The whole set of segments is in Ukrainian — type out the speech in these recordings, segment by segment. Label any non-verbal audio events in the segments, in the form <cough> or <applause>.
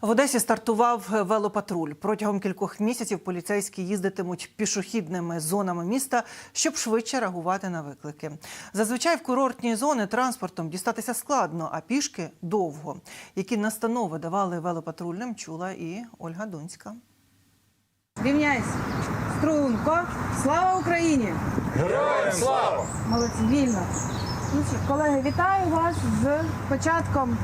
В Одесі стартував велопатруль. Протягом кількох місяців поліцейські їздитимуть пішохідними зонами міста, щоб швидше реагувати на виклики. Зазвичай в курортні зони транспортом дістатися складно, а пішки довго. Які настанови давали велопатрульним, чула і Ольга Дунська. Рівняйся. Струнко. Слава Україні! Героям слава! Молодці, вільно. Ну що, колеги, вітаю вас з початком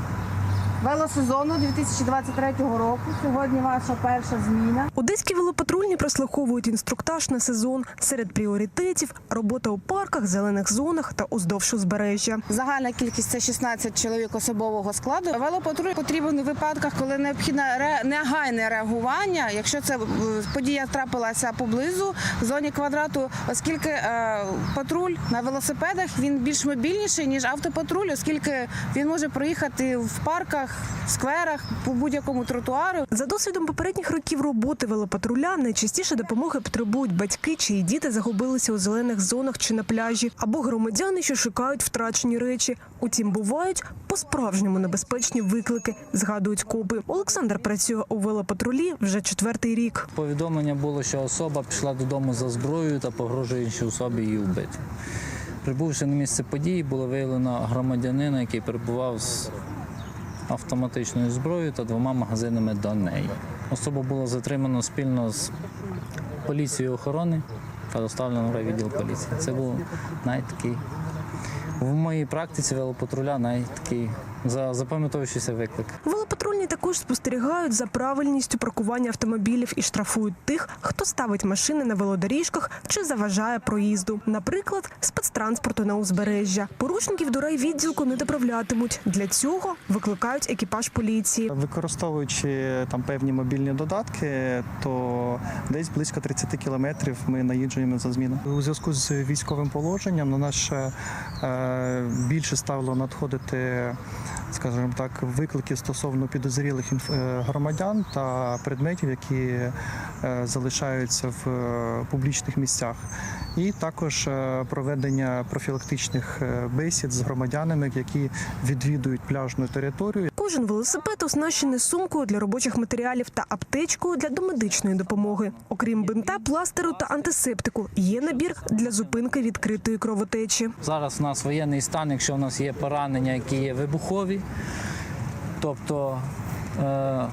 велосезону 2023 року. Сьогодні ваша перша зміна. Одеські велопатрульні прослуховують інструктаж на сезон. Серед пріоритетів робота у парках, зелених зонах та уздовж узбережжя. Загальна кількість це 16 чоловік особового складу. Велопатруль потрібен у випадках, коли необхідне негайне реагування, якщо це е, подія трапилася поблизу в зоні квадрату, оскільки е, патруль на велосипедах він більш мобільніший ніж автопатруль, оскільки він може проїхати в парках, скверах, по будь-якому тротуару. За досвідом попередніх років роботи велопатруля найчастіше допомоги потребують батьки, чиї діти загубилися у зелених зонах чи на пляжі, або громадяни, що шукають втрачені речі. Утім, бувають по-справжньому небезпечні виклики, згадують копи. Олександр працює у велопатрулі вже четвертий рік. Повідомлення було, що особа пішла додому за зброєю та погрожує іншій особі її вбити. Прибувши на місце події, було виявлено громадянина, який перебував з автоматичною зброєю та двома магазинами до неї. Особу було затримано спільно з поліцією охорони та доставлено в райвідділ поліції. Це був найтакий в моїй практиці велопатруля найтакий такий за- запам'ятовуючийся виклик. Також спостерігають за правильністю паркування автомобілів і штрафують тих, хто ставить машини на велодоріжках чи заважає проїзду. Наприклад, спецтранспорту на узбережжя. Порушників до райвідділку не доправлятимуть. Для цього викликають екіпаж поліції. Використовуючи там певні мобільні додатки, то десь близько 30 кілометрів ми наїжджуємо за зміну. У зв'язку з військовим положенням на нас ще е, більше стало надходити, скажімо так, виклики стосовно підозрілих е, громадян та предметів, які е, залишаються в е, публічних місцях. І також проведення профілактичних бесід з громадянами, які відвідують пляжну територію. Кожен велосипед оснащений сумкою для робочих матеріалів та аптечкою для домедичної допомоги. Окрім бинта, пластеру та антисептику, є набір для зупинки відкритої кровотечі. Зараз у нас воєнний стан, якщо у нас є поранення, які є вибухові, тобто е,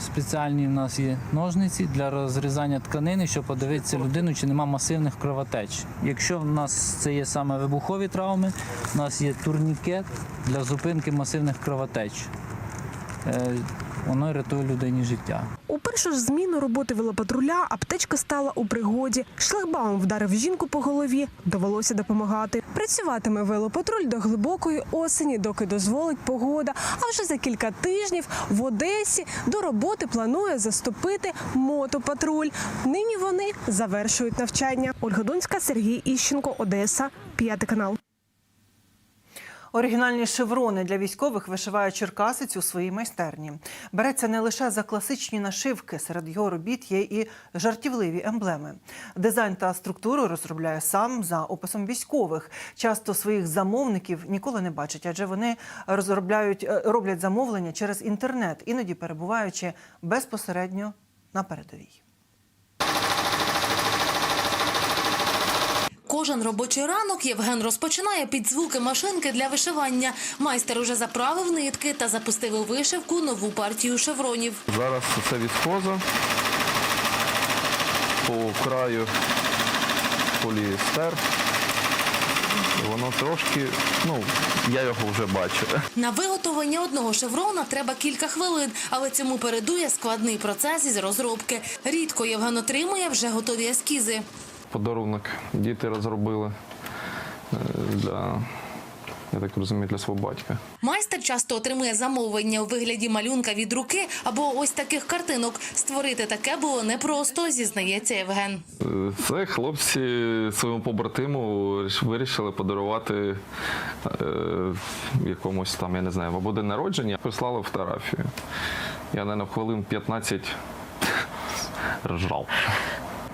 спеціальні в нас є ножниці для розрізання тканини, щоб подивитися людину, чи нема масивних кровотеч. Якщо в нас це є саме вибухові травми, у нас є турнікет для зупинки масивних кровотеч. Воно рятує людині життя. У першу ж зміну роботи велопатруля аптечка стала у пригоді. Шлагбаум вдарив жінку по голові, довелося допомагати. Працюватиме велопатруль до глибокої осені, доки дозволить погода. А вже за кілька тижнів в Одесі до роботи планує заступити мотопатруль. Нині вони завершують навчання. Ольга Донська, Сергій Іщенко, Одеса, п'ятий канал. Оригінальні шеврони для військових вишиває черкасець у своїй майстерні. Береться не лише за класичні нашивки, серед його робіт є і жартівливі емблеми. Дизайн та структуру розробляє сам за описом військових. Часто своїх замовників ніколи не бачить, адже вони розробляють е, роблять замовлення через інтернет, іноді перебуваючи безпосередньо на передовій. Кожен робочий ранок Євген розпочинає під звуки машинки для вишивання. Майстер уже заправив нитки та запустив у вишивку нову партію шевронів. Зараз це віскоза по краю поліестер. Воно трошки, ну, я його вже бачу. На виготовлення одного шеврона треба кілька хвилин, але цьому передує складний процес із розробки. Рідко Євген отримує вже готові ескізи. Подарунок діти розробили е, для, я так розумію, для свого батька. Майстер часто отримує замовлення у вигляді малюнка від руки або ось таких картинок. Створити таке було непросто, зізнається Євген. Е, Це хлопці своєму побратиму вирішили подарувати е, якомусь там, я не знаю, або день народження. Прислали фотографію. Я, мабуть, хвилин 15 <laughs> ржав.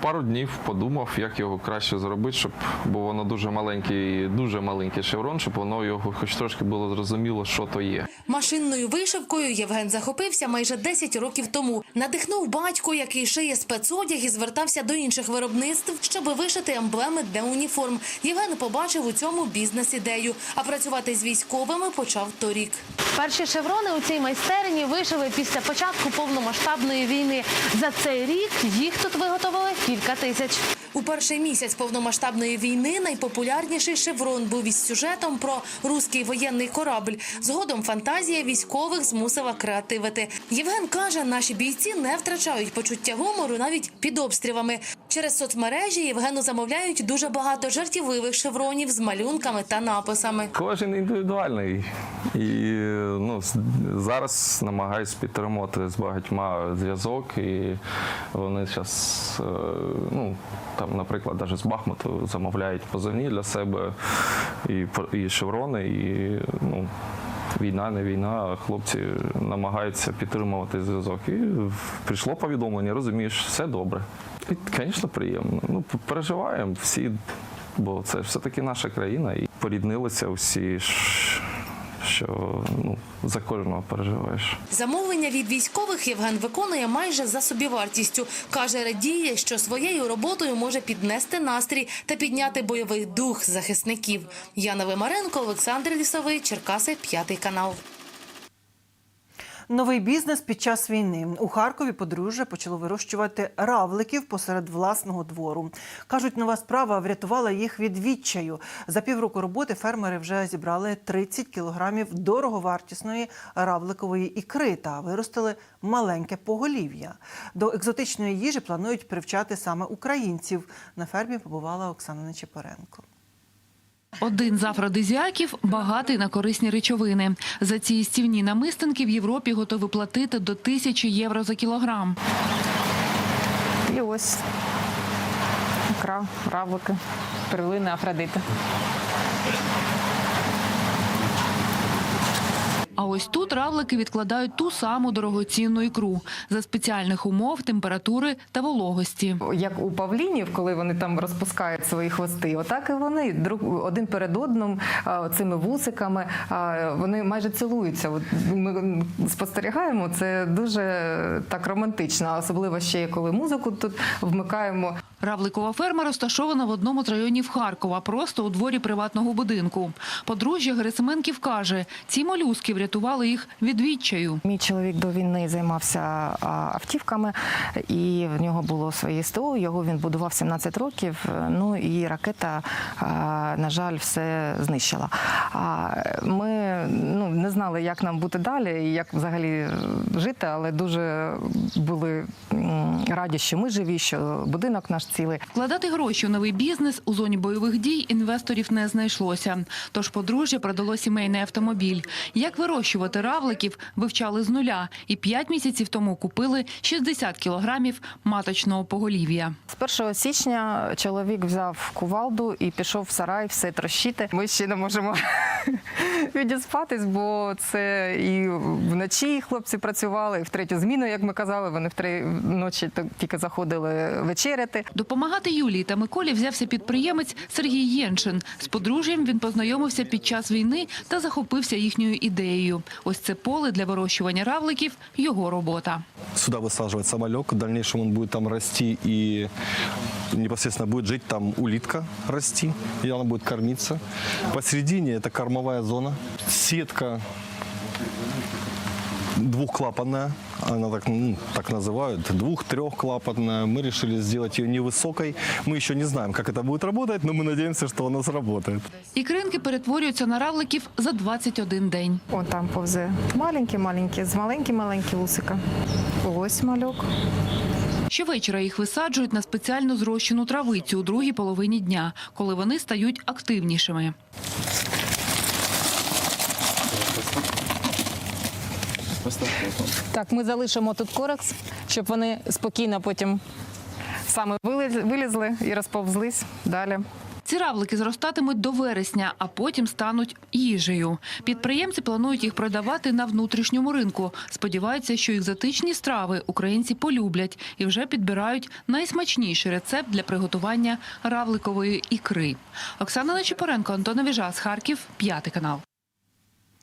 Пару днів подумав, як його краще зробити, щоб бо воно дуже маленький, дуже маленький шеврон, щоб воно його хоч трошки було зрозуміло, що то є. Машинною вишивкою Євген захопився майже 10 років тому. Надихнув батько, який шиє спецодяг і звертався до інших виробництв, щоб вишити емблеми для уніформ. Євген побачив у цьому бізнес-ідею, а працювати з військовими почав торік. Перші шеврони у цій майстерні вишили після початку повномасштабної війни. За цей рік їх тут виготовили кілька тисяч. У перший місяць повномасштабної війни найпопулярніший шеврон був із сюжетом про руський воєнний корабль. Згодом фантазія військових змусила креативити. Євген каже, наші бійці не втрачають почуття гумору навіть під обстрілами. Через соцмережі Євгену замовляють дуже багато жартівливих шевронів з малюнками та написами. Кожен індивідуальний. І ну, зараз намагаюся підтримувати з багатьма зв'язок. І вони зараз, ну, там, наприклад, навіть з Бахмуту замовляють позивні для себе і, і шеврони, і ну, війна, не війна, а хлопці намагаються підтримувати зв'язок. І прийшло повідомлення, розумієш, все добре. Звісно, приємно. Ну, переживаємо всі, бо це все-таки наша країна, і поріднилися всі, що ну, за кожного переживаєш. Замовлення від військових Євген виконує майже за собівартістю. Каже, радіє, що своєю роботою може піднести настрій та підняти бойовий дух захисників. Яна Вимаренко, Олександр Лісовий, Черкаси, п'ятий канал. Новий бізнес під час війни у Харкові подружжя почало вирощувати равликів посеред власного двору. кажуть, нова справа врятувала їх від відчаю. За півроку роботи фермери вже зібрали 30 кілограмів дороговартісної равликової ікри та виростили маленьке поголів'я. До екзотичної їжі планують привчати саме українців. На фермі побувала Оксана Нечепоренко. Один з афродизіаків багатий на корисні речовини. За ці стівні намистинки в Європі готові платити до тисячі євро за кілограм. І ось ікра, равлики, перлини, афродити. Ось тут равлики відкладають ту саму дорогоцінну ікру за спеціальних умов, температури та вологості. Як у павлінів, коли вони там розпускають свої хвости, отак і вони друг один перед одним цими вусиками. Вони майже цілуються. Ми спостерігаємо, це дуже так романтично, особливо ще коли музику тут вмикаємо. Равликова ферма розташована в одному з районів Харкова, просто у дворі приватного будинку. Подружжя Герасименків каже, ці молюски врятували їх від відчаю. Мій чоловік до війни займався автівками, і в нього було своє СТО. Його він будував 17 років. Ну і ракета, на жаль, все знищила. Ми ну, не знали, як нам бути далі і як взагалі жити, але дуже були раді, що ми живі, що будинок наш цілий. Вкладати гроші у новий бізнес у зоні бойових дій інвесторів не знайшлося. Тож подружжя продало сімейний автомобіль. Як вирощувати равликів, вивчали з нуля. І п'ять місяців тому купили 60 кілограмів маточного поголів'я. З 1 січня чоловік взяв кувалду і пішов в сарай все трощити. Ми ще не можемо <laughs> відіспатись, бо це і вночі хлопці працювали, і в третю зміну, як ми казали, вони в три ночі то- тільки заходили вечеряти. Допомагати Юлії та Миколі взявся підприємець Сергій Єншин. З подружжям він познайомився під час війни та захопився їхньою ідеєю. Ось це поле для вирощування равликів – його робота. Сюда высаживать самолек, в дальнейшем он будет там расти и непосредственно будет жить там улитка расти, и она будет кормиться. Посередине это кормовая зона, сетка двухклапанная, она так, ну, так называют, двух-трехклапанная. Мы решили сделать ее невысокой. Мы еще не знаем, как это будет работать, но мы надеемся, что она сработает. Ікринки перетворюються на равликів за 21 день. О, там повзе маленькі-маленькі, з маленькі-маленькі вусика. Ось мальок. Щовечора їх висаджують на спеціально зрощену травицю у другій половині дня, коли вони стають активнішими. Так, ми залишимо тут корекс, щоб вони спокійно потім саме вилізли і розповзлись далі. Ці равлики зростатимуть до вересня, а потім стануть їжею. Підприємці планують їх продавати на внутрішньому ринку. Сподіваються, що екзотичні страви українці полюблять і вже підбирають найсмачніший рецепт для приготування равликової ікри. Оксана Нечепоренко, Антон Віжас, Харків, п'ятий канал.